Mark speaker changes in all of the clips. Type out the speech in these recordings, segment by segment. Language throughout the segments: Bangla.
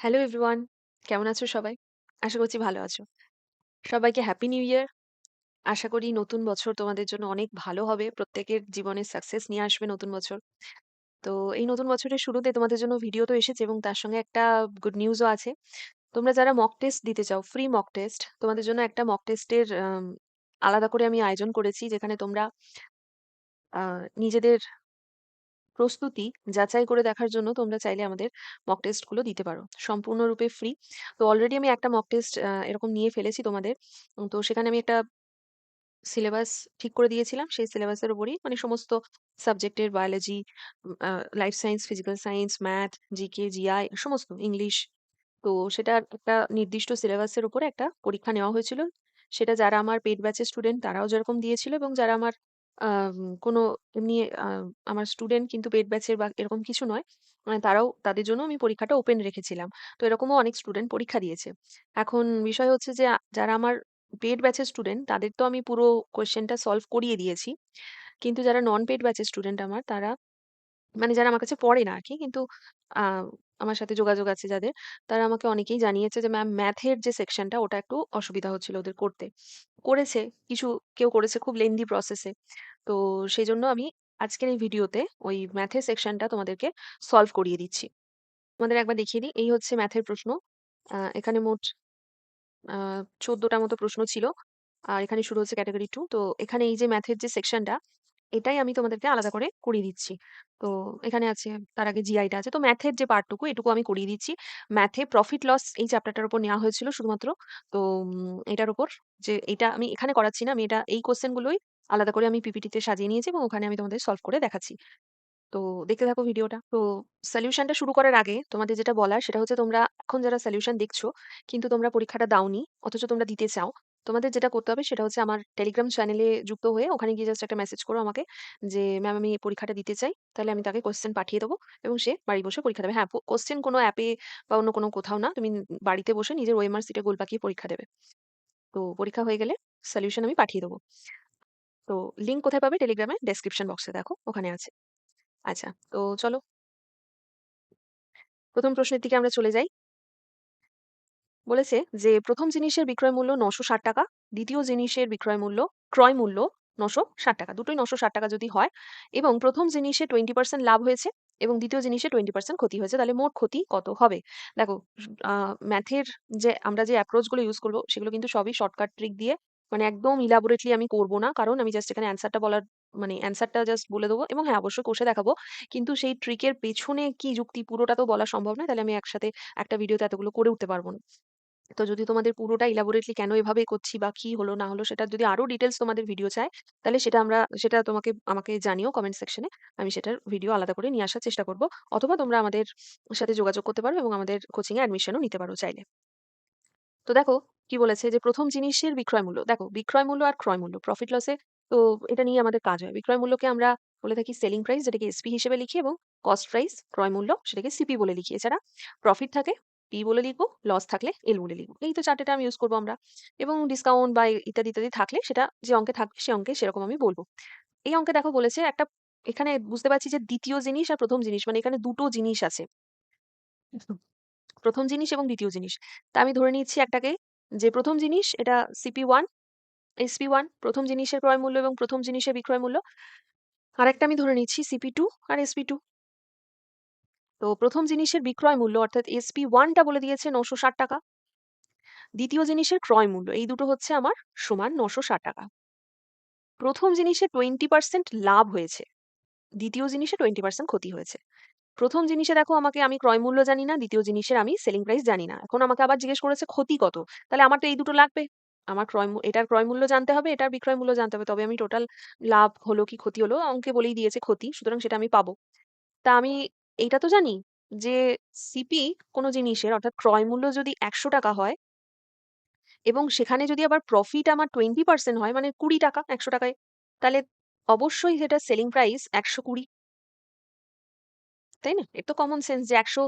Speaker 1: হ্যালো এভরিওয়ান কেমন আছো সবাই? আশা করছি ভালো আছো। সবাইকে হ্যাপি নিউ ইয়ার আশা করি নতুন বছর তোমাদের জন্য অনেক ভালো হবে। প্রত্যেকের জীবনে সাকসেস নিয়ে আসবে নতুন বছর। তো এই নতুন বছরের শুরুতে তোমাদের জন্য ভিডিও তো এসেছে এবং তার সঙ্গে একটা গুড নিউজও আছে। তোমরা যারা মক টেস্ট দিতে চাও ফ্রি মক টেস্ট তোমাদের জন্য একটা মক টেস্টের আলাদা করে আমি আয়োজন করেছি যেখানে তোমরা নিজেদের প্রস্তুতি যাচাই করে দেখার জন্য তোমরা চাইলে আমাদের মক টেস্টগুলো দিতে পারো। সম্পূর্ণরূপে ফ্রি তো অলরেডি আমি একটা মক টেস্ট এরকম নিয়ে ফেলেছি তোমাদের। তো সেখানে আমি একটা সিলেবাস ঠিক করে দিয়েছিলাম। সেই সিলেবাসের উপরই মানে সমস্ত সাবজেক্টের biology life science physical science math GK GI সমস্ত ইংলিশ তো সেটা একটা নির্দিষ্ট সিলেবাসের উপরে একটা পরীক্ষা নেওয়া হয়েছিল। সেটা যারা আমার পেড ব্যাচের স্টুডেন্ট তারাও যেরকম দিয়েছিল এবং যারা আমার আম, কোনো এমনি আমার স্টুডেন্ট কিন্তু পেড ব্যাচের বা এরকম কিছু নয়। মানে তারাও তাদের জন্য আমি পরীক্ষাটা ওপেন রেখেছিলাম। তো এরকমও অনেক স্টুডেন্ট পরীক্ষা দিয়েছে। এখন বিষয় হচ্ছে যে যারা আমার পেড ব্যাচের স্টুডেন্ট তাদের তো আমি পুরো কোয়েশ্চেনটা সলভ করিয়ে দিয়েছি। কিন্তু যারা নন পেড ব্যাচের স্টুডেন্ট আমার তারা মানে যারা আমার কাছে পড়ে না আরকি। কিন্তু আ আমার সাথে যোগাযোগ আছে যাদের, তারা আমাকে অনেকেই জানিয়েছে যে ম্যাম ম্যাথের যে সেকশনটা ওটা একটু অসুবিধা হচ্ছিল ওদের করতে। করেছে, কিছু কেউ করেছে খুব লেন্দি প্রসেসে তো সেই জন্য আমি আজকের এই ভিডিওতে ওই ম্যাথের সেকশনটা তোমাদেরকে সলভ করিয়ে দিচ্ছি। তোমাদের একবার দেখিয়ে দিই। এই হচ্ছে ম্যাথের প্রশ্ন। এখানে মোট ১৪ মতো প্রশ্ন ছিল। আর এখানে শুরু হচ্ছে ক্যাটাগরি টু তো এখানে এই যে ম্যাথের যে সেকশনটা এটাই আমি তোমাদেরকে আলাদা করে করিয়ে দিচ্ছি। তো এখানে আছে, তার আগে জিআইটা আছে। তো ম্যাথের যে পার্টটুকু এটুকু আমি করিয়ে দিচ্ছি। ম্যাথে প্রফিট লস এই চ্যাপ্টারটার উপর নেওয়া হয়েছিল শুধুমাত্র। তো এটার উপর যে এটা আমি এখানে করাচ্ছি না। আমি এটা এই কোয়েশ্চেন গুলোই আলাদা করে আমি পিপিটিতে সাজিয়ে নিয়েছি এবং ওখানে আমি তোমাদের সলভ করে দেখাচ্ছি। তো দেখতে থাকো ভিডিওটা। তো সলিউশনটা শুরু করার আগে তোমাদের যেটা বলার সেটা হচ্ছে তোমরা এখন যারা সলিউশন দেখছ, কিন্তু তোমরা পরীক্ষাটা দাওনি, অথচ তোমরা দিতে চাও। তোমাদের যেটা করতে হবে সেটা হচ্ছে আমার টেলিগ্রাম চ্যানেলে যুক্ত হয়ে ওখানে গিয়ে জাস্ট একটা মেসেজ করো আমাকে যে ম্যাম আমি পরীক্ষাটা দিতে চাই। তাহলে আমি তাকে কোয়েশ্চেন পাঠিয়ে দেবো এবং সে বাড়ি বসে পরীক্ষা দেবে। হ্যাঁ, প কোয়েশ্চেন কোনো অ্যাপে বা অন্য কোনো কোথাও না। তুমি বাড়িতে বসে নিজের ওয়েমার সিটে গোল পাকিয়ে পরীক্ষা দেবে। তো পরীক্ষা হয়ে গেলে সলিউশন আমি পাঠিয়ে দেবো। তো লিঙ্ক কোথায় পাবে? টেলিগ্রামে ডেসক্রিপশন বক্সে দেখো ওখানে আছে। আচ্ছা, তো চলো প্রথম প্রশ্নের দিকে আমরা চলে যাই। বলেছে যে, প্রথম জিনিসের বিক্রয় মূল্য নশো ষাট টাকা, দ্বিতীয় জিনিসের বিক্রয় মূল্য, ক্রয় মূল্য নশো ষাট টাকা। দুটোই নশো ষাট টাকা যদি হয় এবং প্রথম জিনিসে টোয়েন্টি পার্সেন্ট লাভ হয়েছে এবং দ্বিতীয় জিনিসে টোয়েন্টি পার্সেন্ট ক্ষতি হয়েছে, তাহলে মোট ক্ষতি কত হবে? দেখো ম্যাথের যে, আমরা যে অ্যাপ্রোচগুলো ইউজ করব, সেগুলো কিন্তু সবই শর্টকাট ট্রিক দিয়ে মানে একদম ইলাবোরেটলি আমি করব না। কারণ আমি জাস্ট এখানে অ্যান্সারটা বলার মানে অ্যান্সারটা জাস্ট বলে দেবো এবং হ্যাঁ অবশ্যই কষে দেখাবো। কিন্তু সেই ট্রিকের পেছনে কি যুক্তি, পুরোটা তো বলা সম্ভব নয়। তাহলে আমি একসাথে একটা ভিডিওতে এতগুলো করে উঠতে পারব না। তো যদি তোমাদের পুরোটা ইলাবোরেটলি কেন এভাবে করছি বা কি হলো না হলো সেটা যদি আরও ডিটেলস তোমাদের ভিডিও চায়, তাহলে সেটা আমরা, সেটা তোমাকে, আমাকে জানিও কমেন্ট সেকশনে আমি সেটার ভিডিও আলাদা করে নিয়ে আসার চেষ্টা করব। অথবা তোমরা আমাদের সাথে যোগাযোগ করতে পারো এবং আমাদের কোচিং এ অ্যাডমিশনও নিতে পারো চাইলে। তো দেখো, কি বলেছে যে প্রথম জিনিসের বিক্রয় মূল্য। দেখো, বিক্রয় মূল্য আর ক্রয় মূল্য প্রফিট লসে তো এটা নিয়ে আমাদের কাজ হয়। বিক্রয় মূল্যকে আমরা বলে থাকি সেলিং প্রাইস যেটাকে এসপি হিসেবে লিখি এবং কস্ট প্রাইস ক্রয় মূল্য, সেটাকে সিপি বলে লিখি। এছাড়া প্রফিট থাকে পি বলে লিখব লস থাকলে এল বলে লিখব। এই তো চারটে টার্ম ইউজ করব আমরা। এবং ডিসকাউন্ট বা ইত্যাদি ইত্যাদি থাকলে সেটা যে অঙ্কে থাকবে সে অঙ্কে সেরকম আমি বলব। এই অঙ্কে দেখো বলেছে একটা, এখানে বুঝতে পারছি যে দ্বিতীয় জিনিস আর প্রথম জিনিস মানে এখানে দুটো জিনিস আছে। প্রথম জিনিস এবং দ্বিতীয় জিনিস। তা আমি ধরে নিচ্ছি একটাকে যে প্রথম জিনিস এটা সিপি ওয়ান এসপি ওয়ান প্রথম জিনিসের ক্রয় মূল্য এবং প্রথম জিনিসের বিক্রয় মূল্য। আরেকটা আমি ধরে নিচ্ছি সিপি টু আর এসপি টু তো প্রথম জিনিসের বিক্রয় মূল্য, অর্থাৎ এসপি ওয়ানটা বলে দিয়েছে নশো ষাট টাকা। দ্বিতীয় জিনিসের ক্রয় মূল্য, এই দুটো হচ্ছে আমার সমান নশো ষাট টাকা। প্রথম জিনিসে টোয়েন্টি পার্সেন্ট লাভ হয়েছে, দ্বিতীয় জিনিসে টোয়েন্টি পার্সেন্ট ক্ষতি হয়েছে। প্রথম জিনিসে দেখো আমাকে আমি ক্রয় মূল্য জানি না, দ্বিতীয় জিনিসের আমি সেলিং প্রাইস জানি না। এখন আমাকে আবার জিজ্ঞেস করেছে ক্ষতি কত? তাহলে আমার তো এই দুটো লাগবে। আমার ক্রয় এটার ক্রয় মূল্য জানতে হবে, এটার বিক্রয় মূল্য জানতে হবে। তবে আমি টোটাল লাভ হলো কি ক্ষতি হলো, অঙ্কে বলেই দিয়েছে ক্ষতি, সুতরাং সেটা আমি পাবো। তা আমি এইটা তো জানি যে সিপি কোনো জিনিসের অর্থাৎ ক্রয় মূল্য যদি একশো টাকা হয় এবং সেখানে যদি আবার প্রফিট আমার টোয়েন্টি পার্সেন্ট হয় মানে কুড়ি টাকা একশো টাকায় তাহলে অবশ্যই সেটা সেলিং প্রাইস একশো কুড়ি তাই না? এর তো কমন সেন্স যে ৳১০০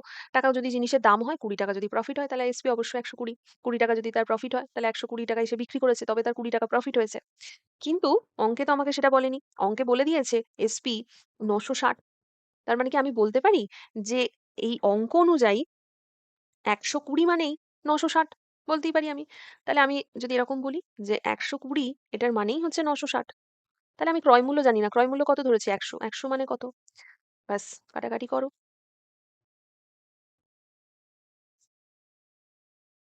Speaker 1: যদি জিনিসের দাম হয়, ৳২০ যদি প্রফিট হয় তাহলে এসপি অবশ্যই ৳১২০ ৳২০ যদি তার প্রফিট হয় তাহলে ৳১২০ টাকায় সে বিক্রি করেছে তবে তার ৳২০ প্রফিট হয়েছে। কিন্তু অঙ্কে তো আমাকে সেটা বলেনি। অঙ্কে বলে দিয়েছে এসপি ৯৬০ তার মানে কি আমি বলতে পারি? যে এই অঙ্ক অনুযায়ী একশো কুড়ি মানেই নশো ষাট বলতেই পারি আমি। তাহলে আমি যদি এরকম বলি যে একশো কুড়ি এটার মানেই হচ্ছে নশো ষাট। তাহলে আমি ক্রয় মূল্য জানি না। ক্রয় মূল্য কত ধরেছি? একশো। একশো মানে কত? ব্যাস, কাটাকাটি করো।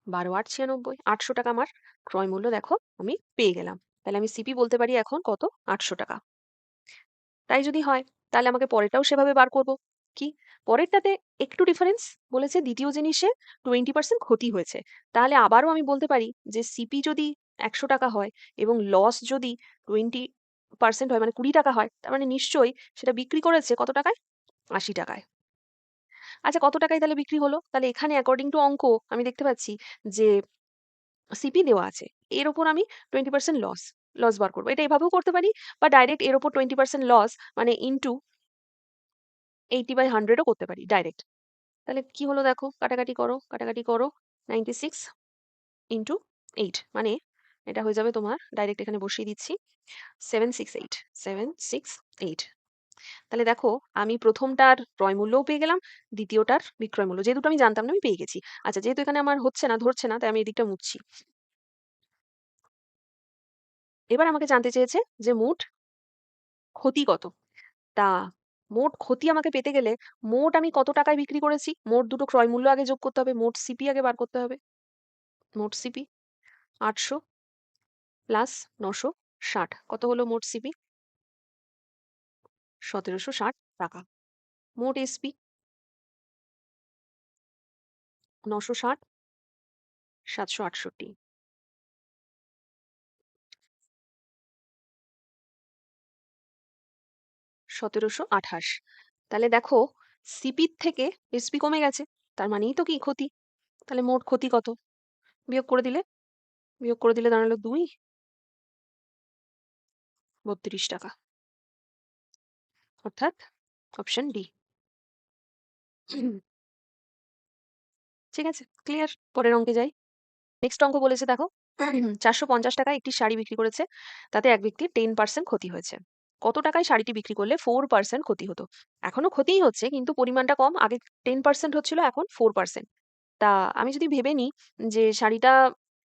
Speaker 1: বারো আট ছিয়ানব্বই, আটশো টাকা আমার ক্রয় মূল্য দেখো আমি পেয়ে গেলাম। তাহলে আমি সিপি বলতে পারি এখন কত? আটশো টাকা। তাই যদি হয় তাহলে আমাকে পরেরটাও সেভাবে বার করব। কি? পরেরটাতে একটু ডিফারেন্স বলেছে, দ্বিতীয় জিনিসে টোয়েন্টি পার্সেন্ট ক্ষতি হয়েছে। তাহলে আবারও আমি বলতে পারি যে সিপি যদি একশো টাকা হয় এবং লস যদি টোয়েন্টি পার্সেন্ট হয় মানে কুড়ি টাকা হয়, তার মানে নিশ্চয়ই সেটা বিক্রি করেছে কত টাকায়? আশি টাকায়। আচ্ছা কত টাকায় তাহলে বিক্রি হলো? তাহলে এখানে অ্যাকর্ডিং টু অঙ্ক আমি দেখতে পাচ্ছি যে সিপি দেওয়া আছে। এর ওপর আমি টোয়েন্টি পার্সেন্ট লস লস বার করব। এটা এভাবেও করতে পারি বা ডাইরেক্ট এর ওপর টোয়েন্টি পার্সেন্ট লস মানে ইন্টু এইটি বাই হান্ড্রেডও করতে পারি ডাইরেক্ট তাহলে কি হলো দেখো? কাটাকাটি করো কাটাকাটি করো নাইনটি সিক্স ইন্টু এইট মানে এটা হয়ে যাবে তোমার ডাইরেক্ট এখানে বসিয়ে দিচ্ছি seven six eight seven six eight তাহলে দেখো, আমি প্রথমটার ক্রয় মূল্যও পেয়ে গেলাম, দ্বিতীয়টার বিক্রয় মূল্য। যে দুটো আমি জানতাম না, আমি পেয়ে গেছি। আচ্ছা যেহেতু এখানে আমার হচ্ছে না, ধরছে না, তাই আমি এদিকটা মুছছি। এবার আমাকে জানতে চেয়েছে যে মোট ক্ষতি কত। তা মোট ক্ষতি আমাকে পেতে গেলে মোট আমি কত টাকায় বিক্রি করেছি? মোট দুটো ক্রয় মূল্য আগে যোগ করতে হবে, মোট সিপি আগে বার করতে হবে। মোট সিপি আটশো প্লাস নশো ষাট। কত হলো মোট সিপি সতেরোশো ষাট টাকা। মোট এসপি নশো ষাট, সাতশো আটষট্টি। সতেরোশো আঠাশ। তাহলে দেখো সিপির থেকে এসপি কমে গেছে, তার মানেই তো কি ক্ষতি? তাহলে মোট ক্ষতি কত? বিয়োগ করে দিলে? বিয়োগ করে দিলে দাঁড়াল দুই। বত্রিশ টাকা। অর্থাৎ অপশন ডি ঠিক আছে ক্লিয়ার পরের অঙ্কে যাই। নেক্সট অঙ্ক বলেছে, দেখো, চারশো পঞ্চাশ টাকায় একটি শাড়ি বিক্রি করেছে, তাতে এক ব্যক্তির টেন পার্সেন্ট ক্ষতি হয়েছে। কত টাকায় শাড়িটি বিক্রি করলে ফোর পার্সেন্ট ক্ষতি হতো? এখনও ক্ষতিই হচ্ছে, কিন্তু পরিমাণটা কম। আগে টেন পার্সেন্ট হচ্ছিল, এখন ফোর পার্সেন্ট তা আমি যদি ভেবে নিই যে শাড়িটা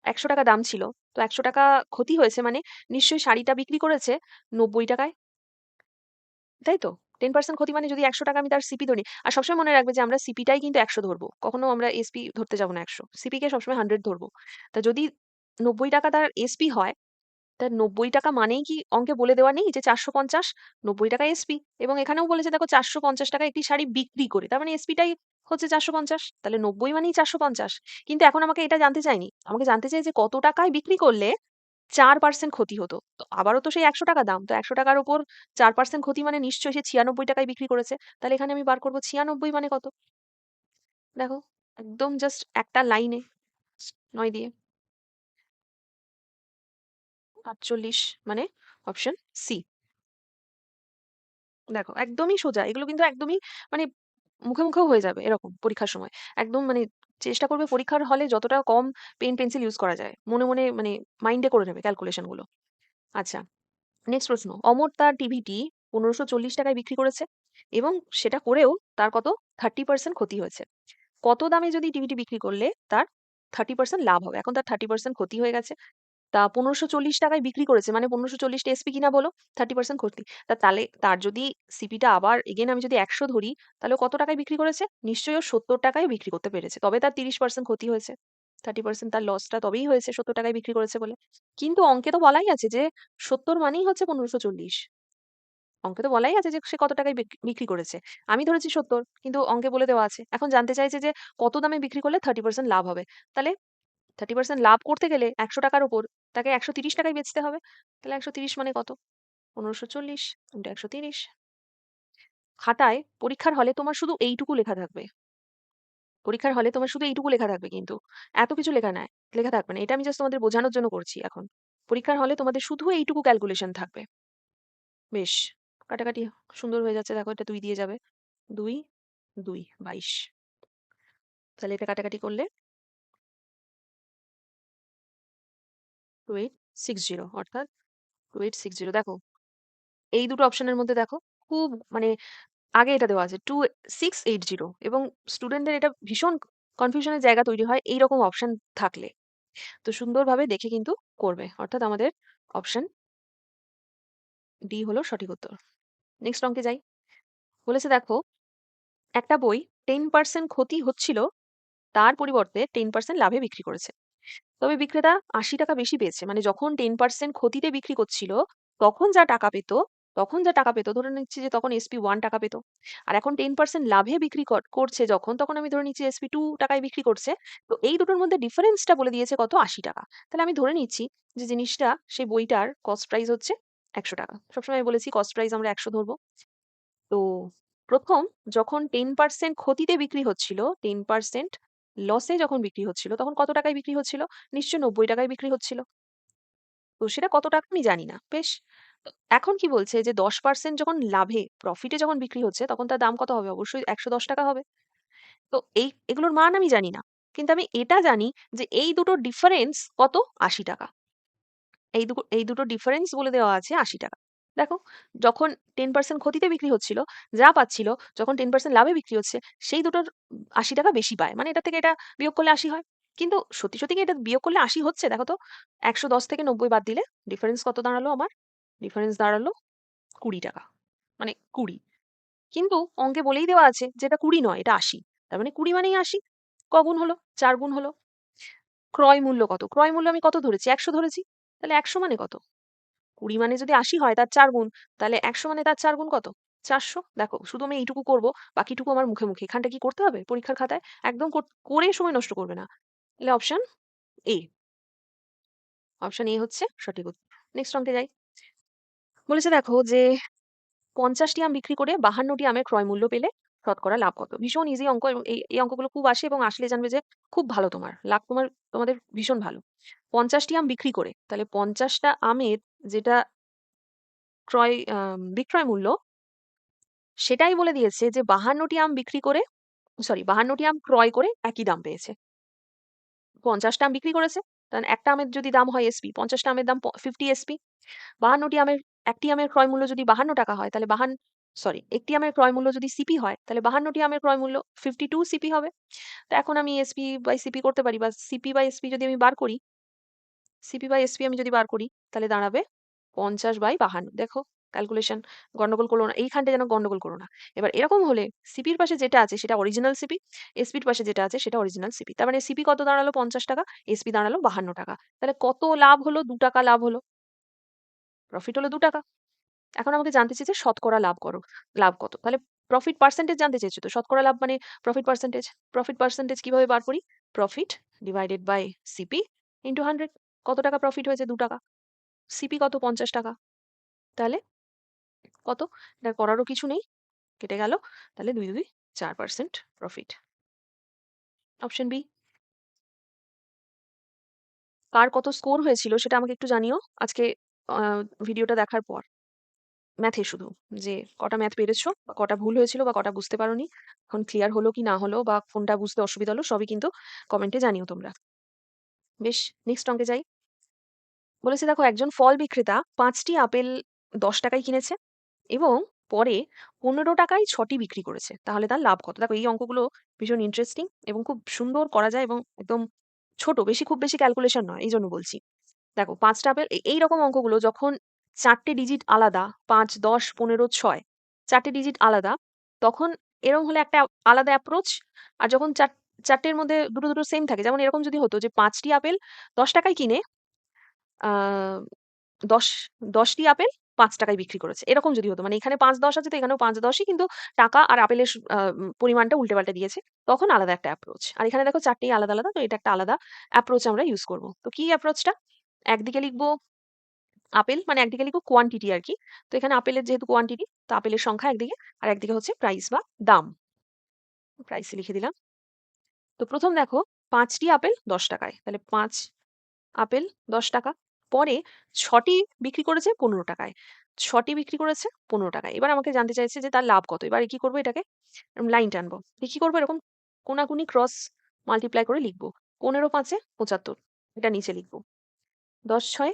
Speaker 1: একশো টাকা দাম ছিল, তো একশো টাকা ক্ষতি হয়েছে মানে নিশ্চয়ই শাড়িটা বিক্রি করেছে নব্বই টাকায়। তাই তো? টেন পার্সেন্ট ক্ষতি মানে যদি একশো টাকা আমি তার সিপি ধরি, আর সবসময় মনে রাখবে যে আমরা সিপিটাই কিন্তু একশো ধরবো, কখনো আমরা এসপি ধরতে যাব না একশো। সিপিকে সবসময় হান্ড্রেড ধরবো। তা যদি নব্বই টাকা তার এসপি হয় তা নব্বই টাকা মানেই কি অঙ্কে বলে দেওয়া নেই যে চারশো পঞ্চাশ? নব্বই টাকা এসপি এবং এখানেও বলেছে দেখো চারশো পঞ্চাশ টাকা একটি শাড়ি বিক্রি করে। তার মানে এসপিটাই হচ্ছে চারশো পঞ্চাশ। তাহলে নব্বই মানেই চারশো পঞ্চাশ। কিন্তু এখন আমাকে এটা জানতে চাইনি। আমাকে জানতে চাই যে কত টাকায় বিক্রি করলে চার পার্সেন্ট ক্ষতি হতো? তো আবারও তো সেই একশো টাকা দাম। তো একশো টাকার উপর চার পার্সেন্ট ক্ষতি মানে নিশ্চয়ই সে ছিয়ানব্বই টাকায় বিক্রি করেছে। তাহলে এখানে আমি বার করব ছিয়ানব্বই মানে কত? দেখো, একদম জাস্ট একটা লাইনে, নয় দিয়ে। আটচল্লিশ মানে অপশন সি দেখো, একদমই সোজা। এগুলো কিন্তু একদমই মানে মুখে মুখেও হয়ে যাবে এরকম পরীক্ষার সময়। একদম মানে চেষ্টা করবে পরীক্ষার হলে যতটা কম পেন, পেন্সিল ইউজ করা যায়। মনে মনে মানে মাইন্ডে করে নেবে ক্যালকুলেশনগুলো। আচ্ছা নেক্সট প্রশ্ন। অমর তার টিভিটি পনেরোশো চল্লিশ টাকায় বিক্রি করেছে এবং সেটা করেও তার কত? থার্টি পার্সেন্ট ক্ষতি হয়েছে। কত দামে যদি টিভিটি বিক্রি করলে তার থার্টি পার্সেন্ট লাভ হবে? এখন তার থার্টি পার্সেন্ট ক্ষতি হয়ে গেছে। তা পনেরোশো চল্লিশ টাকায় বিক্রি করেছে। মানে পনেরোশো চল্লিশটা এসপি কিনা বলো? থার্টি পার্সেন্ট ক্ষতি। তা তাহলে তার যদি সিপিটা আবার এগেন আমি যদি একশো ধরি, তাহলে কত টাকায় বিক্রি করেছে? নিশ্চয়ই সত্তর টাকায় বিক্রি করতে পেরেছে। তবে তার তিরিশ পার্সেন্ট ক্ষতি হয়েছে। থার্টি পার্সেন্ট তার লসটা তবেই হয়েছে, সত্তর টাকায় বিক্রি করেছে বলে। কিন্তু অঙ্কে তো বলাই আছে যে, সত্তর মানেই হচ্ছে পনেরোশো চল্লিশ। অঙ্কে তো বলাই আছে যে, সে কত টাকায় বিক- বিক্রি করেছে। আমি ধরেছি সত্তর, কিন্তু অঙ্কে বলে দেওয়া আছে। এখন জানতে চাইছে যে, কত দামে বিক্রি করলে থার্টি পার্সেন্ট লাভ হবে? তাহলে থার্টি পার্সেন্ট লাভ করতে গেলে একশো টাকার উপর তাকে একশো তিরিশ টাকায় বেচতে হবে। তাহলে একশো তিরিশ মানে কত? পনেরোশো চল্লিশ ইন্টু একশো তিরিশ। খাতায় পরীক্ষার হলে তোমার শুধু এইটুকু লেখা থাকবে। পরীক্ষার হলে তোমার শুধু এইটুকু লেখা থাকবে কিন্তু। এত কিছু লেখা নাই, লেখা থাকবে না। এটা আমি জাস্ট তোমাদের বোঝানোর জন্য করছি এখন। পরীক্ষার হলে তোমাদের শুধু এইটুকু ক্যালকুলেশন থাকবে। বেশ, কাটাকাটি সুন্দর হয়ে যাচ্ছে। দেখো এটা দুই দিয়ে যাবে। দুই দুই, বাইশ। তাহলে এটা কাটাকাটি করলে টু এইট সিক্স জিরো অর্থাৎ টু এইট সিক্স জিরো দেখো, এই দুটো অপশনের মধ্যে দেখো, খুব মানে আগে এটা দেওয়া আছে টু সিক্স এইট জিরো এবং স্টুডেন্টদের এটা ভীষণ কনফিউশনের জায়গা তৈরি হয় এইরকম অপশন থাকলে। তো সুন্দরভাবে দেখে কিন্তু করবে, অর্থাৎ আমাদের অপশন ডি হলো সঠিক উত্তর। নেক্সট অঙ্কে যাই, বলেছে দেখো, একটা বই টেন পার্সেন্ট ক্ষতি হচ্ছিল, তার পরিবর্তে টেন পার্সেন্ট লাভে বিক্রি করেছে। তবে বিক্রেতা আশি টাকা বেশি পেয়েছে। মানে যখন টেন পার্সেন্ট ক্ষতিতে বিক্রি করছিল, তখন যা টাকা পেত, তখন যা টাকা পেত, ধরে নিচ্ছি যে তখন এসপি ওয়ান টাকা পেত। আর এখন টেন পার্সেন্ট লাভে বিক্রি কর- করছে যখন, তখন আমি ধরে নিচ্ছি এসপি টু টাকায় বিক্রি করছে। তো এই দুটোর মধ্যে ডিফারেন্সটা বলে দিয়েছে কত? আশি টাকা। তাহলে আমি ধরে নিচ্ছি যে জিনিসটা, সেই বইটার কস্ট প্রাইস হচ্ছে একশো টাকা। সবসময় বলেছি কস্ট প্রাইস আমরা একশো ধরবো। তো প্রথম, যখন টেন পার্সেন্ট ক্ষতিতে বিক্রি হচ্ছিল টেন পার্সেন্ট লসে যখন বিক্রি হচ্ছিল, তখন কত টাকায় বিক্রি হচ্ছিল? নিশ্চয় নব্বই টাকায় বিক্রি হচ্ছিল। তো সেটা কত টাকা আমি জানি না, বেশ। এখন কি বলছে যে, দশ পার্সেন্ট যখন লাভে প্রফিটে যখন বিক্রি হচ্ছে, তখন তার দাম কত হবে? অবশ্যই একশো দশ টাকা হবে। তো এই, এগুলোর মান আমি জানি না। কিন্তু আমি এটা জানি যে, এই দুটো ডিফারেন্স কত? আশি টাকা। এই দুটো এই দুটো ডিফারেন্স বলে দেওয়া আছে আশি টাকা। দেখো, যখন টেন পার্সেন্ট ক্ষতিতে বিক্রি হচ্ছিল, যা পাচ্ছিল, যখন টেন পার্সেন্ট লাভে বিক্রি হচ্ছে, সেই দুটোর আশি টাকা বেশি পায়। মানে এটা থেকে এটা বিয়োগ করলে আশি হয়। কিন্তু সত্যি সত্যি এটা বিয়োগ করলে আশি হচ্ছে? দেখো তো, একশো দশ থেকে নব্বই বাদ দিলে ডিফারেন্স কত দাঁড়াল আমার? ডিফারেন্স দাঁড়াল কুড়ি টাকা। মানে কুড়ি। কিন্তু অঙ্কে বলেই দেওয়া আছে যে এটা কুড়ি নয়, এটা আশি। তার মানে কুড়ি মানেই আশি। কগুণ হলো? চার গুণ হলো? ক্রয় মূল্য কত? ক্রয় মূল্য আমি কত ধরেছি? একশো ধরেছি। তাহলে একশো মানে কত? কুড়ি মানে যদি আশি হয় তার চার গুণ, তাহলে একশো মানে তার চার গুণ কত? চারশো? দেখো, শুধু আমি এইটুকু করব, বাকিটুকু আমার মুখে মুখে। এখানটা কি করতে হবে? পরীক্ষার খাতায় একদম কর- সময় নষ্ট করবে না। তাহলে অপশন এ অপশন এ হচ্ছে সঠিক উত্তর। নেক্সট অঙ্কে যাই। বলেছে দেখো যে, পঞ্চাশটি আম বিক্রি করে বাহান্নটি আমের ক্রয় মূল্য পেলে শতকরা লাভ কত? ভীষণ ইজি অঙ্ক এই এই অঙ্কগুলো খুব আসে এবং আসলে জানবে যে খুব ভালো তোমার। লাভ তোমার, তোমাদের ভীষণ ভালো। পঞ্চাশটি আম বিক্রি করে, তাহলে পঞ্চাশটা আমের যেটা ক্রয় বিক্রয় মূল্য সেটাই বলে দিয়েছে যে বাহান্নটি আম বিক্রি করে সরি বাহান্নটি আম ক্রয় করে একই দাম পেয়েছে। পঞ্চাশটা আম বিক্রি করেছে, কারণ একটা আমের যদি দাম হয় এসপি পঞ্চাশটা আমের দাম ফিফটি এসপি বাহান্নটি আমের, একটি আমের ক্রয় মূল্য যদি বাহান্ন টাকা হয়, তাহলে বাহান সরি একটি আমের ক্রয় মূল্য যদি সিপি হয়, তাহলে বাহান্নটি আমের ক্রয় মূল্য ফিফটি টু সিপি হবে। তো এখন আমি এসপি বাই সিপি করতে পারি বা সিপি বাই এসপি যদি আমি বার করি সিপি বাই এসপি আমি যদি বার করি, তাহলে দাঁড়াবে পঞ্চাশ বাই বাহান্ন। দেখো ক্যালকুলেশন গন্ডগোল করো না এইখানটা যেন গন্ডগোল করো না। এবার এরকম হলে সিপির পাশে যেটা আছে সেটা অরিজিনাল সিপি এসপির পাশে যেটা আছে সেটা অরিজিনাল সিপি তার মানে সিপি কত দাঁড়াল? পঞ্চাশ টাকা এসপি দাঁড়াল বাহান্ন টাকা। তাহলে কত লাভ হলো? দু টাকা লাভ হলো। প্রফিট হলো দু টাকা। এখন আমাকে জানতে চেয়েছে শতকরা লাভ করো, লাভ কত। তাহলে প্রফিট পার্সেন্টেজ জানতে চেয়েছো তো, শতকরা লাভ মানে প্রফিট পার্সেন্টেজ প্রফিট পার্সেন্টেজ কীভাবে বার করি? Profit divided by CP into hundred কত টাকা প্রফিট হয়েছে? দু টাকা। সিপি কত? পঞ্চাশ টাকা। তাহলে কত? এটা করারও কিছু নেই। কেটে গেল। তাহলে দুই দুই, চার পার্সেন্ট প্রফিট অপশন বি কার কত স্কোর হয়েছিল সেটা আমাকে একটু জানিও। আজকে ভিডিওটা দেখার পর। ম্যাথে শুধু, যে কটা ম্যাথ পেরেছ, বা কটা ভুল হয়েছিল, বা কটা বুঝতে পারোনি, এখন ক্লিয়ার হলো কি না হলো, বা কোনটা বুঝতে অসুবিধা হলো, সবই কিন্তু কমেন্টে জানিও তোমরা। বেশ নেক্সট অঙ্কে যাই। বলেছে, দেখো, একজন ফল বিক্রেতা পাঁচটি আপেল দশ টাকায় কিনেছে এবং পরে পনেরো টাকায় ছটি বিক্রি করেছে। তাহলে তার লাভ কত? দেখো, এই অঙ্কগুলো ভীষণ ইন্টারেস্টিং এবং খুব সুন্দর করা যায় এবং একদম ছোট, বেশি, খুব বেশি ক্যালকুলেশন নয় এই জন্য বলছি। দেখো, পাঁচটা আপেল এই- রকম অঙ্কগুলো যখন চারটে ডিজিট আলাদা পাঁচ, দশ, পনেরো, ছয়, চারটে ডিজিট আলাদা, তখন এরকম হলে একটা আলাদা অ্যাপ্রোচ আর যখন চার, চারটের মধ্যে দুটো দুটো সেম থাকে। যেমন এরকম যদি হতো যে পাঁচটি আপেল দশ টাকায় কিনে দশ, দশটি আপেল পাঁচ টাকায় বিক্রি করেছে। এরকম যদি হতো। মানে এখানে পাঁচ দশ আছে তো এখানেও পাঁচ দশই কিন্তু টাকা আর আপেলের পরিমাণটা উল্টে পাল্টে দিয়েছে। তখন আলাদা একটা অ্যাপ্রোচ আর এখানে দেখো চারটেই আলাদা আলাদা তো এটা একটা আলাদা অ্যাপ্রোচ আমরা ইউজ করব। তো কি অ্যাপ্রোচটা একদিকে লিখব আপেল মানে একদিকে লিখব কোয়ান্টিটি আর কি। তো এখানে আপেলের যেহেতু কোয়ান্টিটি তো আপেলের সংখ্যা একদিকে আর একদিকে হচ্ছে প্রাইস বা দাম। প্রাইস লিখে দিলাম। তো প্রথম দেখো পাঁচটি আপেল দশ টাকায়। তাহলে পাঁচ আপেল দশ টাকা। পরে ছটি বিক্রি করেছে পনেরো টাকায়। ছটি বিক্রি করেছে পনেরো টাকায়। এবার আমাকে জানতে চাইছে যে তার লাভ কত? এবার কি করব এটাকে? লাইন টানবো। কি করব? এরকম কোনাকুনি ক্রস মাল্টিপ্লাই করে লিখব। পনেরো, পাঁচে পঁচাত্তর, এটা নিচে লিখব। দশ, ছয়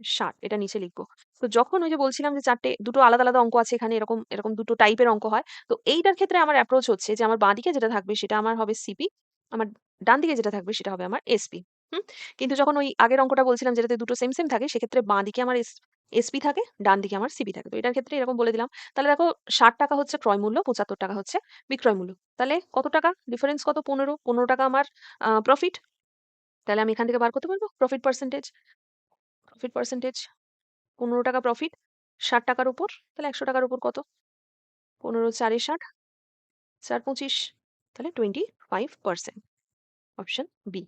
Speaker 1: ষাট এটা নিচে লিখব। তো যখন ওই যে বলছিলাম যে চারটে, দুটো আলাদা আলাদা অঙ্ক আছে এখানে, এরকম এরকম দুটো টাইপের অঙ্ক হয়, তো এইটার ক্ষেত্রে আমার অ্যাপ্রোচ হচ্ছে যে আমার বাঁদিকে যেটা থাকবে সেটা আমার হবে সিপি আমার ডান দিকে যেটা থাকবে সেটা হবে আমার এসপি হুম? কিন্তু যখন ওই আগের অঙ্কটা বলছিলাম যেটাতে দুটো সেম সেম থাকে, সেক্ষেত্রে বাঁ দিকে আমার এসপি থাকে, ডান দিকে আমার সিপি থাকে। তো এটার ক্ষেত্রে এরকম বলে দিলাম। তাহলে দেখো, ষাট টাকা হচ্ছে ক্রয় মূল্য, পঁচাত্তর টাকা হচ্ছে বিক্রয় মূল্য। তাহলে কত টাকা? ডিফারেন্স কত? পনেরো। পনেরো টাকা আমার প্রফিট তাহলে আমি এখান থেকে বার করতে পারব? প্রফিট পার্সেন্টেজ প্রফিট পার্সেন্টেজ পনেরো টাকা প্রফিট ষাট টাকার উপর। তাহলে একশো টাকার উপর কত? পনেরো, চারে ষাট, চার পঁচিশ। তাহলে twenty five percent option B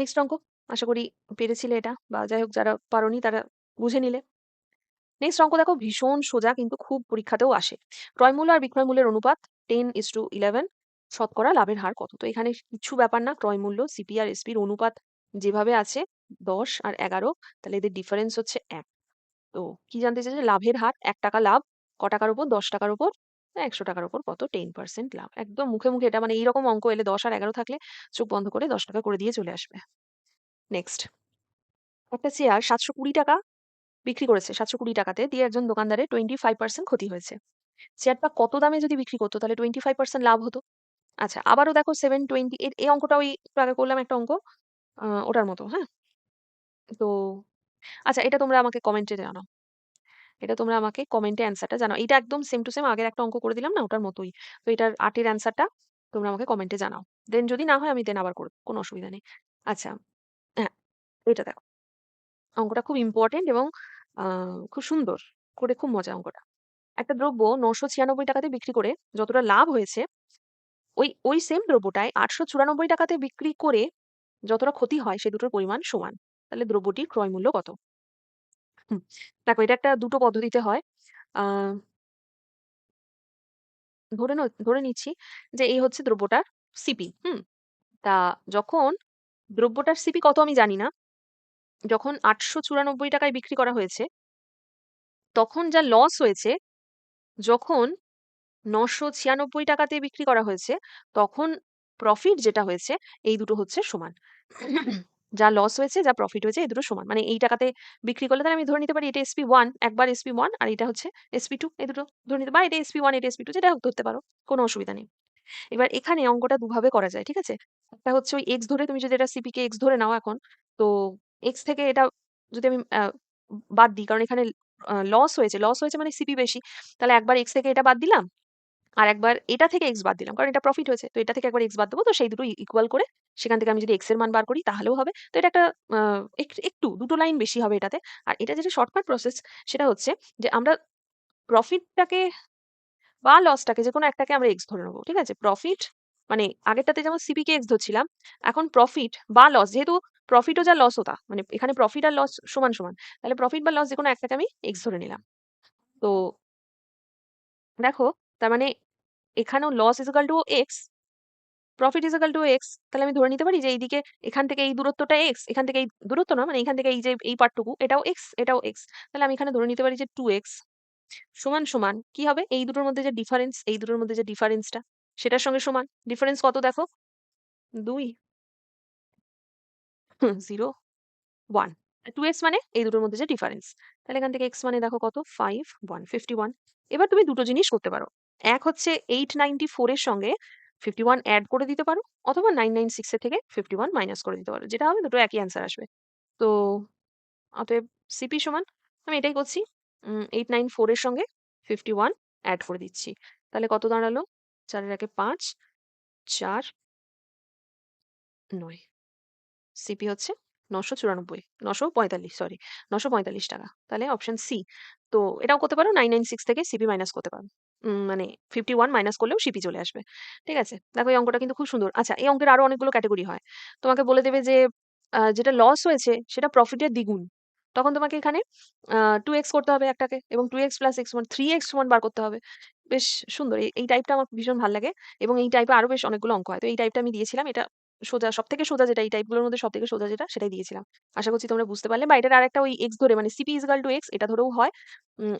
Speaker 1: next অঙ্ক, আশা করি পেরেছিলে এটা বা যাই হোক যারা পারোনি তারা বুঝে নিলে। নেক্সট অঙ্ক দেখো, ভীষণ সোজা কিন্তু খুব পরীক্ষাতেও আসে। ক্রয় মূল্য আর বিক্রয় মূল্যের অনুপাত টেন ইস টু ইলেভেন শতকরা লাভের হার কত? তো এখানে কিছু ব্যাপার না, ক্রয় মূল্য সিপি আর এসপির অনুপাত যেভাবে আছে, দশ আর এগারো, তাহলে এদের ডিফারেন্স হচ্ছে এক। তো কি জানতে চাইছে? লাভের হার, এক টাকা লাভ, ক টাকার উপর, দশ টাকার উপর একশো টাকার উপর কত? টেন পার্সেন্ট লাভ। একদম মুখে মুখে এটা মানে এইরকম অঙ্ক এলে দশ আর এগারো থাকলে চোখ বন্ধ করে দশ টাকা করে দিয়ে চলে আসবে। নেক্সট একটা চেয়ার সাতশো কুড়ি টাকা বিক্রি করেছে, সাতশো কুড়ি টাকাতে দিয়ে একজন দোকানদারের টোয়েন্টি ফাইভ পার্সেন্ট ক্ষতি হয়েছে। চেয়ারটা কত দামে যদি বিক্রি করতো তাহলে টোয়েন্টি ফাইভ পার্সেন্ট লাভ হতো। আচ্ছা আবারও দেখো সেভেন টোয়েন্টি এই অঙ্কটা ওই আগে করলাম একটা অঙ্ক ওটার মতো হ্যাঁ? তো আচ্ছা এটা তোমরা আমাকে কমেন্টে জানাও। এটা তোমরা আমাকে কমেন্টে অ্যান্সারটা জানাও। এটা একদম সেম টু সেম আগের একটা অঙ্ক করে দিলাম না? ওটার মতোই। তো এটার আটের অ্যান্সারটা তোমরা আমাকে কমেন্টে জানাও। দেন যদি না হয় আমি দেন আবার করব, কোনো অসুবিধা নেই। আচ্ছা হ্যাঁ এটা দেখো। অঙ্কটা খুব ইম্পর্টেন্ট এবং খুব সুন্দর। করে খুব মজা অঙ্কটা। একটা দ্রব্য নশো ছিয়ানব্বই টাকাতে বিক্রি করে যতটা লাভ হয়েছে, ওই ওই সেম দ্রব্যটায় আটশো চুরানব্বই টাকাতে বিক্রি করে যতটা ক্ষতি হয় সে দুটোর পরিমাণ সমান। তাহলে দ্রব্যটির ক্রয় মূল্য কত? দেখো এটা একটা দুটো পদ্ধতিতে হয়। ধরে ধরে নিচ্ছি যে এই হচ্ছে দ্রব্যটার সিপি হুম? তা যখন দ্রব্যটার সিপি কত আমি জানি না, যখন আটশো চুরানব্বই টাকায় বিক্রি করা হয়েছে, তখন যা লস হয়েছে, যখন নশো ছিয়ানব্বই টাকাতে বিক্রি করা হয়েছে, তখন প্রফিট যেটা হয়েছে, এই দুটো হচ্ছে সমান। যা লস হয়েছে, যা প্রফিট হয়েছে, এই দুটো সমান। মানে এই টাকাতে বিক্রি করলে তাহলে আমি ধরে নিতে পারি এটা এসপি ওয়ান একবার এসপি ওয়ান আর এটা হচ্ছে এসপি টু এই দুটো ধরে নিতে বা এটা এসপি ওয়ান এটা এসপি টু যেটা ধরতে পারো, কোনো অসুবিধা নেই। এবার এখানে অঙ্কটা দুভাবে করা যায়, ঠিক আছে? একটা হচ্ছে ওই এক্স ধরে, তুমি যদি এটা সিপি কে এক্স ধরে নাও এখন, তো এক্স থেকে এটা যদি আমি বাদ দিই, কারণ এখানে লস হয়েছে লস হয়েছে মানে সিপি বেশি, তাহলে একবার এক্স থেকে এটা বাদ দিলাম, আর একবার এটা থেকে এক্স বাদ দিলাম, কারণ এটা প্রফিট হয়েছে, তো এটা থেকে একবার এক্স বাদ দেবো, তো সেই দুটো ইকুয়াল করে সেখান থেকে আমি যদি এক্সের মান বার করি, তাহলেও হবে। তো এটা একটা একটু, দুটো লাইন বেশি হবে এটাতে। আর এটা যেটা শর্টকাট প্রসেস সেটা হচ্ছে যে আমরা প্রফিটটাকে বা লসটাকে যে কোনো একটাকে আমরা এক্স ধরে নেব, ঠিক আছে? প্রফিট মানে আগেরটাতে যেমন সিপি কে এক্স ধরছিলাম, এখন প্রফিট বা লস যেহেতু প্রফিটও যা লস হতা মানে এখানে প্রফিট আর লস সমান সমান, তাহলে প্রফিট বা লস যে কোনো একটাকে আমি এক্স ধরে নিলাম। তো দেখো, তার মানে এখানেও loss is equal to x profit is equal to x তাহলে আমি ধরে নিতে পারি যে এইদিকে এখান থেকে এই দূরত্বটা এক্স এখান থেকে এই দূরত্ব না মানে এখান থেকে এই যে এই পার্টটুকু এটাও এক্স এটাও এক্স তাহলে আমি এখানে ধরে নিতে পারি যে টু এক্স সমান সমান কি হবে? এই দুটোর মধ্যে যে ডিফারেন্স এই দুটোর মধ্যে যে ডিফারেন্সটা সেটার সঙ্গে সমান। ডিফারেন্স কত দেখো? দুই। জিরো ওয়ান টু এক্স মানে এই দুটোর মধ্যে যে ডিফারেন্স তাহলে এখান থেকে এক্স মানে দেখো কত? ফাইভ ওয়ান ফিফটি ওয়ান এবার তুমি দুটো জিনিস করতে পারো। এক হচ্ছে এইট নাইনটি ফোরের সঙ্গে ফিফটি ওয়ান অ্যাড করে দিতে পারো অথবা নাইন নাইন সিক্সের থেকে ফিফটি ওয়ান মাইনাস করে দিতে পারো। যেটা হবে দুটো একই অ্যান্সার আসবে। তো অতএব সিপি সমান, আমি এটাই করছি। এইট নাইন ফোরের সঙ্গে ফিফটি ওয়ান অ্যাড করে দিচ্ছি। তাহলে কত দাঁড়াল? চারের একে পাঁচ, চার, নয়। সিপি হচ্ছে নশো চুরানব্বই, নশো পঁয়তাল্লিশ সরি নশো পঁয়তাল্লিশ টাকা। তাহলে অপশন সি তো এটাও করতে পারো নাইন নাইন সিক্স থেকে সিপি মাইনাস করতে পারো। মানে ফিফটি ওয়ান মাইনাস করলেও সিপি চলে আসবে। ঠিক আছে? দেখো এই অঙ্কটা কিন্তু খুব সুন্দর। আচ্ছা এই অঙ্কের আরও অনেকগুলো ক্যাটাগরি হয়। তোমাকে বলে দেবে যে যেটা লস হয়েছে সেটা প্রফিটের দ্বিগুণ। তখন তোমাকে এখানে টু এক্স করতে হবে একটাকে এবং two x plus x one three x one বার করতে হবে। বেশ সুন্দর। এই এই টাইপটা আমার ভীষণ ভালো লাগে এবং এই টাইপে আরও বেশ অনেকগুলো অঙ্ক হয়। তো এই টাইপটা আমি দিয়েছিলাম। এটা সোজা সব থেকে সোজা যেটা, এই টাইপগুলোর মধ্যে সব থেকে সোজা যেটা, সেটাই দিয়েছিলাম। আশা করছি তোমরা বুঝতে পারলে। বা এটার আর একটা ওই এক্স ধরে মানে সিপি ইজগাল টু এক্স এটা ধরেও হয়।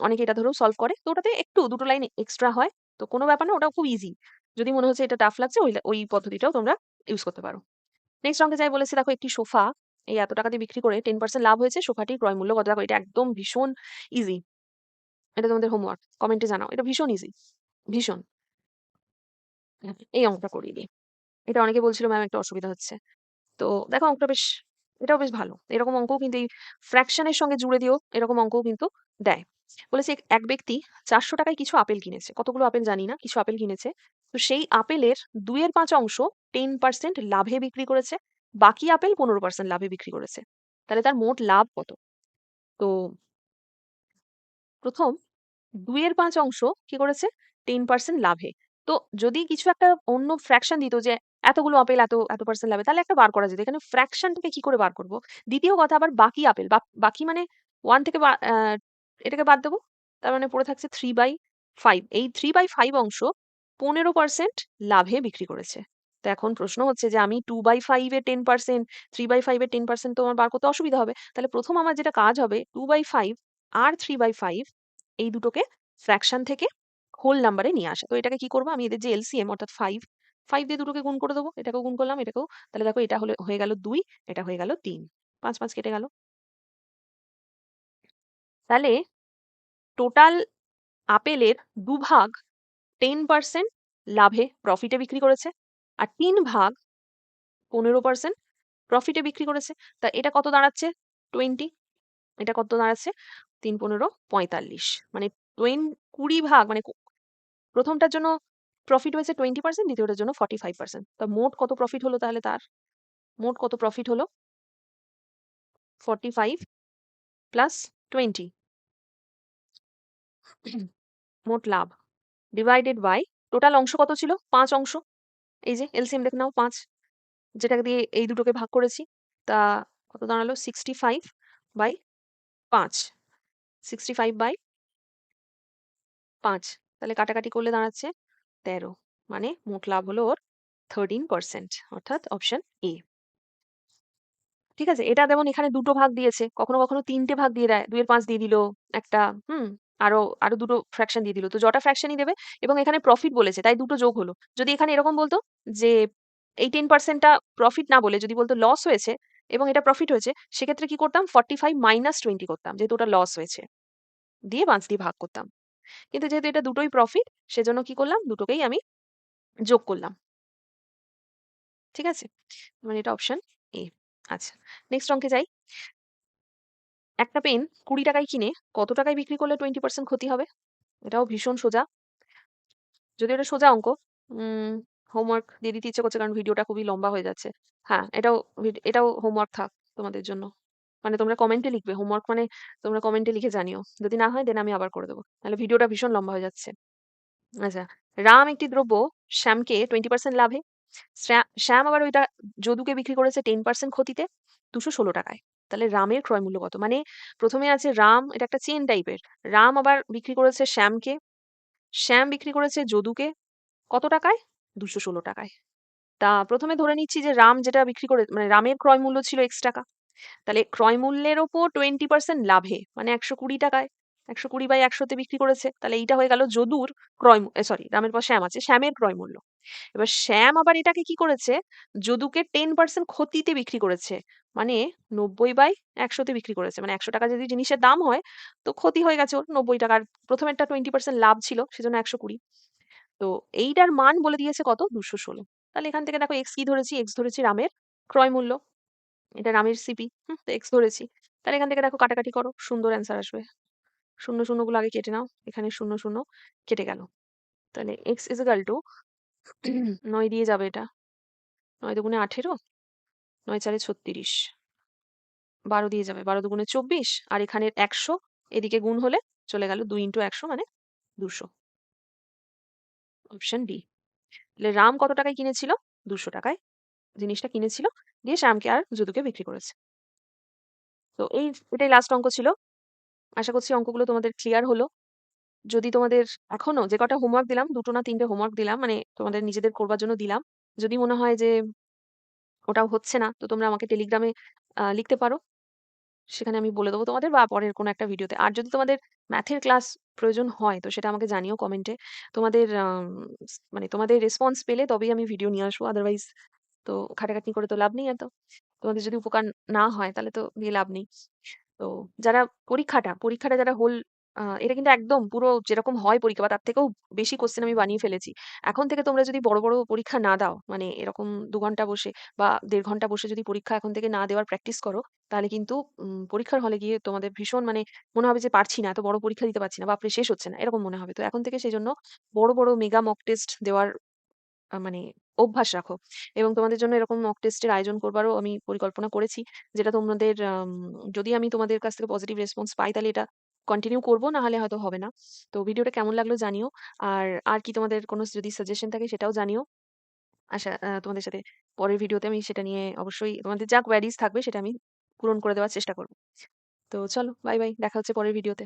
Speaker 1: অনেকে এটা ধরেও সলভ করে। তো ওটাতে একটু, দুটো লাইন এক্সট্রা হয়। তো কোনো ব্যাপার না, ওটাও খুব ইজি যদি মনে হচ্ছে এটা টাফ লাগছে, ওই ওই পদ্ধতিটাও তোমরা ইউজ করতে পারো। নেক্সট অঙ্কে যাই বলেছি, দেখো একটি সোফা। এই এত টাকা দিয়ে বিক্রি করে টেন পার্সেন্ট লাভ হয়েছে। সোফাটির ক্রয় মূল্য কত? দেখো, এটা একদম ভীষণ ইজি এটা তোমাদের হোমওয়ার্ক কমেন্টে জানাও। এটা ভীষণ ইজি ভীষণ। এই অঙ্কটা করিয়ে দিই। এটা অনেকে বলছিল, ম্যাম, একটু অসুবিধা হচ্ছে। তো দেখো অঙ্কটা বেশ, এটাও বেশ ভালো। এরকম অঙ্কও কিন্তু এই ফ্র্যাকশনের সঙ্গে জুড়ে দিয়েও এরকম অঙ্কও কিন্তু দেয়। বলেছে এক- ব্যক্তি চারশো টাকায় কিছু আপেল কিনেছে। কতগুলো আপেল জানি না, কিছু আপেল কিনেছে। তো সেই আপেলের দুইয়ের পাঁচ অংশ টেন পার্সেন্ট লাভে বিক্রি করেছে, বাকি আপেল পনেরো পার্সেন্ট লাভে বিক্রি করেছে। তাহলে তার মোট লাভ কত? তো প্রথম দুইয়ের পাঁচ অংশ কি করেছে? টেন পার্সেন্ট লাভে। তো যদি কিছু একটা অন্য ফ্র্যাকশন দিত যে এতগুলো আপেল এত এত পার্সেন্ট লাভে তাহলে একটা বার করা যেত। এখানে ফ্র্যাকশনটাকে কি করে বার করব? দ্বিতীয় কথা আবার বাকি আপেল। বাকি মানে ওয়ান থেকে এটাকে বাদ দেবো। তার মানে পড়ে থাকছে থ্রি বাই ফাইভ এই থ্রি বাই ফাইভ অংশ পনেরো পার্সেন্ট লাভে বিক্রি করেছে। তো এখন প্রশ্ন হচ্ছে যে আমি two by five ten percent three by five ten percent তো আমার বার করতে অসুবিধা হবে? তাহলে প্রথম আমার যেটা কাজ হবে টু বাই ফাইভ আর থ্রি বাই ফাইভ এই দুটোকে ফ্র্যাকশন থেকে হোল নাম্বারে নিয়ে আসা। তো এটাকে কি করব? আমি এদের যে এলসিএম অর্থাৎ ফাইভ ফাইভ দিয়ে দুটোকে গুণ করে দেবো, এটাকেও গুণ করলাম, এটাকেও, তাহলে দেখো এটা হলে, হয়ে গেল দুই, এটা হয়ে গেল তিন, পাঁচ পাঁচ কেটে গেল। তাহলে টোটাল আপেলের দুভাগ টেন পার্সেন্ট লাভে প্রফিটে বিক্রি করেছে, আর তিন ভাগ পনেরো পার্সেন্ট প্রফিটে বিক্রি করেছে। তা এটা কত দাঁড়াচ্ছে? টোয়েন্টি এটা কত দাঁড়াচ্ছে? তিন, পনেরো, পঁয়তাল্লিশ মানে টোয়েন কুড়ি ভাগ মানে প্রথমটার জন্য প্রফিট হয়েছে টোয়েন্টি পার্সেন্ট দ্বিতীয়টার জন্য ফর্টি ফাইভ পার্সেন্ট তা মোট কত প্রফিট হলো তাহলে তার? মোট কত প্রফিট হলো? ফর্টি ফাইভ প্লাস টোয়েন্টি মোট লাভ ডিভাইডেড বাই টোটাল অংশ কত ছিল? পাঁচ অংশ। এই যে এলসিএম দেখে নাও, পাঁচ। যেটাকে দিয়ে এই দুটোকে ভাগ করেছি, তা কত দাঁড়াল? সিক্সটি ফাইভ বাই পাঁচ। সিক্সটি ফাইভ বাই পাঁচ। তাহলে কাটাকাটি করলে দাঁড়াচ্ছে তেরো। মানে মোট লাভ হলো ওর থার্টিন পার্সেন্ট অর্থাৎ অপশন এ ঠিক আছে? এটা যেমন এখানে দুটো ভাগ দিয়েছে, কখনো কখনো তিনটে ভাগ দিয়ে দেয়, দুইয়ের পাঁচ দিয়ে দিল, একটা, হুম, আরও আরও দুটো ফ্র্যাকশন দিয়ে দিল। তো জটা ফ্র্যাকশনই দেবে এবং এখানে প্রফিট বলেছে, তাই দুটো যোগ হলো। যদি এখানে এরকম বলতো যে এই টেন পার্সেন্টটা প্রফিট না বলে যদি বলতো লস হয়েছে এবং এটা প্রফিট হয়েছে, সেক্ষেত্রে কি করতাম? ফর্টি ফাইভ মাইনাস টোয়েন্টি করতাম, যেহেতু ওটা লস হয়েছে। দিয়ে পাঁচ দিয়ে ভাগ করতাম। কিন্তু যেহেতু এটা দুটোই প্রফিট সেজন্য কি করলাম? দুটোকেই আমি যোগ করলাম। ঠিক আছে? মানে এটা অপশন এ আচ্ছা নেক্সট অঙ্কে যাই। একটা পেন কুড়ি টাকায় কিনে কত টাকায় বিক্রি করলে টোয়েন্টি পার্সেন্ট ক্ষতি হবে? এটাও ভীষণ সোজা। যদি এটা সোজা অঙ্ক হোমওয়ার্ক দিয়ে দিতে ইচ্ছে করছে কারণ ভিডিওটা খুবই লম্বা হয়ে যাচ্ছে। হ্যাঁ এটাও এটাও হোমওয়ার্ক থাক তোমাদের জন্য। মানে তোমরা কমেন্টে লিখবে হোমওয়ার্ক মানে তোমরা কমেন্টে লিখে জানিও। যদি না হয় দেন আমি আবার করে দেবো। তাহলে ভিডিওটা ভীষণ লম্বা হয়ে যাচ্ছে। আচ্ছা রাম একটি দ্রব্য, শ্যামকে টোয়েন্টি পার্সেন্ট লাভে। শ্যা- শ্যাম আবার ওইটা যদুকে বিক্রি করেছে টেন পার্সেন্ট ক্ষতিতে, দুশো ষোলো টাকায়। তাহলে রামের ক্রয় মূল্য কত? মানে প্রথমে আছে রাম, এটা একটা চেন টাইপের রাম আবার বিক্রি করেছে শ্যামকে। শ্যাম বিক্রি করেছে যদুকে কত টাকায়? দুশো ষোলো টাকায়। তা প্রথমে ধরে নিচ্ছি যে রাম যেটা বিক্রি করে মানে রামের ক্রয় মূল্য ছিল এক্স টাকা। তাহলে ক্রয় মূল্যের ওপর টোয়েন্টি পার্সেন্ট লাভে মানে একশো কুড়ি টাকায়, একশো কুড়ি বাই একশোতে বিক্রি করেছে, তাহলে এইটা হয়ে গেল যদুর ক্রয় সরি রামের পর শ্যাম আছে, শ্যামের ক্রয় মূল্য এবার শ্যাম আবার এটাকে কি করেছে? যদুকে টেন পার্সেন্ট ক্ষতিতে বিক্রি করেছে মানে নব্বই বাই একশোতে বিক্রি করেছে মানে একশো টাকা যদি জিনিসের দাম হয়, তো ক্ষতি হয়ে গেছে ওর নব্বই টাকার প্রথম প্রথমেরটা টোয়েন্টি পার্সেন্ট লাভ ছিল, সেজন্য একশো কুড়ি। তো এইটার মান বলে দিয়েছে কত? দুশো ষোলো। তাহলে এখান থেকে দেখো এক্স কি ধরেছি? এক্স ধরেছি রামের ক্রয় মূল্য এটা রামের সিপি হুম, তো এক্স ধরেছি। তাহলে এখান থেকে দেখো কাটাকাটি করো, সুন্দর অ্যান্সার আসবে। শূন্য শূন্যগুলো আগে কেটে নাও, এখানে শূন্য শূন্য কেটে গেল। তাহলে এক্স ইজ ইকাল টু নয় দিয়ে যাবে এটা। নয় দুগুণে আঠেরো, নয় চারে ছত্রিশ। বারো দিয়ে যাবে, বারো দুগুণে চব্বিশ, আর এখানের একশো, এদিকে গুণ হলে চলে গেল দুই ইন্টু একশো মানে দুশো। Option D. তাহলে রাম কত টাকায় কিনেছিল? দুশো টাকায়। জিনিসটা কিনেছিল দিয়ে শ্যামকে আর যদুকে বিক্রি করেছে। তো এই, এটাই লাস্ট অঙ্ক ছিল। আশা করছি অঙ্কগুলো তোমাদের ক্লিয়ার হলো। যদি তোমাদের এখনও যে কটা হোমওয়ার্ক দিলাম, দুটো না তিনটে হোমওয়ার্ক দিলাম মানে তোমাদের নিজেদের করবার জন্য দিলাম। যদি মনে হয় যে ওটাও হচ্ছে না, তো তোমরা আমাকে টেলিগ্রামে লিখতে পারো। সেখানে আমি বলে দেবো তোমাদের বা পরের কোনো একটা ভিডিওতে আর যদি তোমাদের ম্যাথের ক্লাস প্রয়োজন হয়, তো সেটা আমাকে জানিও কমেন্টে তোমাদের মানে তোমাদের রেসপন্স পেলে তবেই আমি ভিডিও নিয়ে আসব আদারওয়াইজ তো খাটাখাটনি করে তো লাভ নেই এত তোমাদের যদি উপকার না হয় তাহলে তো দিয়ে লাভ নেই তো যারা পরীক্ষাটা পরীক্ষাটা যারা হোল এটা কিন্তু একদম পুরো যেরকম হয় পরীক্ষা বা তার থেকেও বেশি কোয়েশ্চেন আমি বানিয়ে ফেলেছি। এখন থেকে তোমরা যদি বড়, বড় পরীক্ষা না দাও, মানে এরকম ২ ঘণ্টা বসে বা ১.৫ ঘণ্টা বসে যদি পরীক্ষা এখন থেকে না দেওয়ার প্র্যাকটিস করো, তাহলে কিন্তু উম পরীক্ষার হলে গিয়ে তোমাদের ভীষণ মানে মনে হবে যে পারছি না, এত বড় পরীক্ষা দিতে পারছি না, বাপরে শেষ হচ্ছে না, এরকম মনে হবে। তো এখন থেকে সেজন্য বড়, বড় মেগা মক টেস্ট দেওয়ার মানে অভ্যাস রাখো এবং তোমাদের জন্য এরকম মক টেস্টের আয়োজন করবারও আমি পরিকল্পনা করেছি। যেটা তোমাদের যদি আমি তোমাদের কাছ থেকে পজিটিভ রেসপন্স পাই তাহলে এটা কন্টিনিউ করব না হলে হয়তো হবে না। তো ভিডিওটা কেমন লাগল জানিও। আর, আর কি তোমাদের কোনো যদি সাজেশন থাকে সেটাও জানিও। আশা তোমাদের সাথে পরের ভিডিওতে আমি সেটা নিয়ে অবশ্যই তোমাদের যা কোয়েরিজ থাকবে সেটা আমি পূরণ করে দেওয়ার চেষ্টা করব। তো চলো বাই, বাই। দেখা হচ্ছে পরের ভিডিওতে।